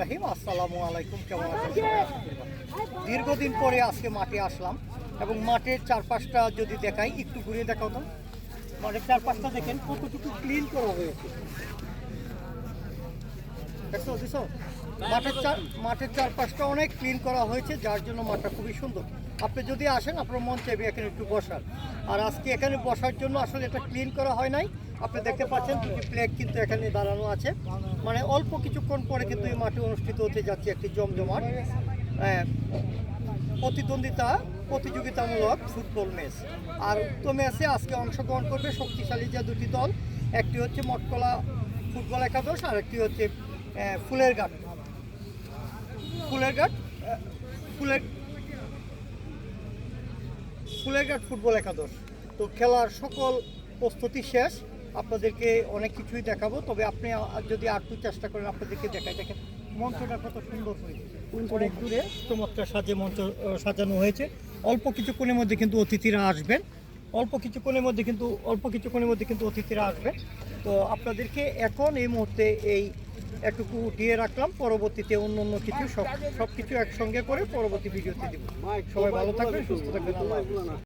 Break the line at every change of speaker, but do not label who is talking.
রাহিম আসসালামু আলাইকুম কেমন দীর্ঘদিন পরে আজকে মাঠে আসলাম এবং মাঠের চারপাশটা যদি দেখাই, একটু ঘুরিয়ে দেখাও তো। মাঠের চারপাশটা দেখেন কতটুকু ক্লিন করা হয়েছে। মাঠের চার মাঠের চারপাশটা অনেক ক্লিন করা হয়েছে যার জন্য মাঠটা খুবই সুন্দর। আপনি যদি আসেন আপনার মন চাইবে এখানে একটু বসার। আর আজকে এখানে বসার জন্য আসলে এটা ক্লিন করা হয় নাই। আপনি দেখতে পাচ্ছেন দুটি ফ্ল্যাগ কিন্তু এখানে দাঁড়ানো আছে। মানে অল্প কিছুক্ষণ পরে কিন্তু এই মাঠে অনুষ্ঠিত হতে যাচ্ছে একটি জমজমাট। আহ, প্রতিদ্বন্দ্বিতা প্রতিযোগিতামূলক ফুটবল ম্যাচ আর উক্ত ম্যাচে আজকে অংশগ্রহণ করবে শক্তিশালী যে দুটি দল। একটি হচ্ছে মটকলা ফুটবল একাদশ আর একটি হচ্ছে ফুলের ঘাট ফুলের ঘাট ফুলের ফুলের ফুলেরঘাট ফুটবল একাদশ। তো খেলার সকল প্রস্তুতি শেষ। আপনাদেরকে অনেক কিছুই দেখাবো। তবে আপনি যদি আর একটু চেষ্টা করেন আপনাদেরকে দেখাই। দেখেন মঞ্চটা কত সুন্দর হয়েছে। অনেক দূরে চমৎকার সাজে মঞ্চ সাজানো হয়েছে। অল্প কিছুক্ষণের মধ্যে কিন্তু অতিথিরা আসবেন। অল্প কিছুক্ষণের মধ্যে কিন্তু অল্প কিছুক্ষণের মধ্যে কিন্তু অতিথিরা আসবেন। তো আপনাদেরকে এখন এই মুহূর্তে এই একটুকু উঠিয়ে রাখলাম, পরবর্তীতে অন্য অন্য কিছু সব সব কিছু একসঙ্গে করে পরবর্তী ভিডিওতে দেবো সবাই ভালো থাকবেন, সুস্থ থাকবেন।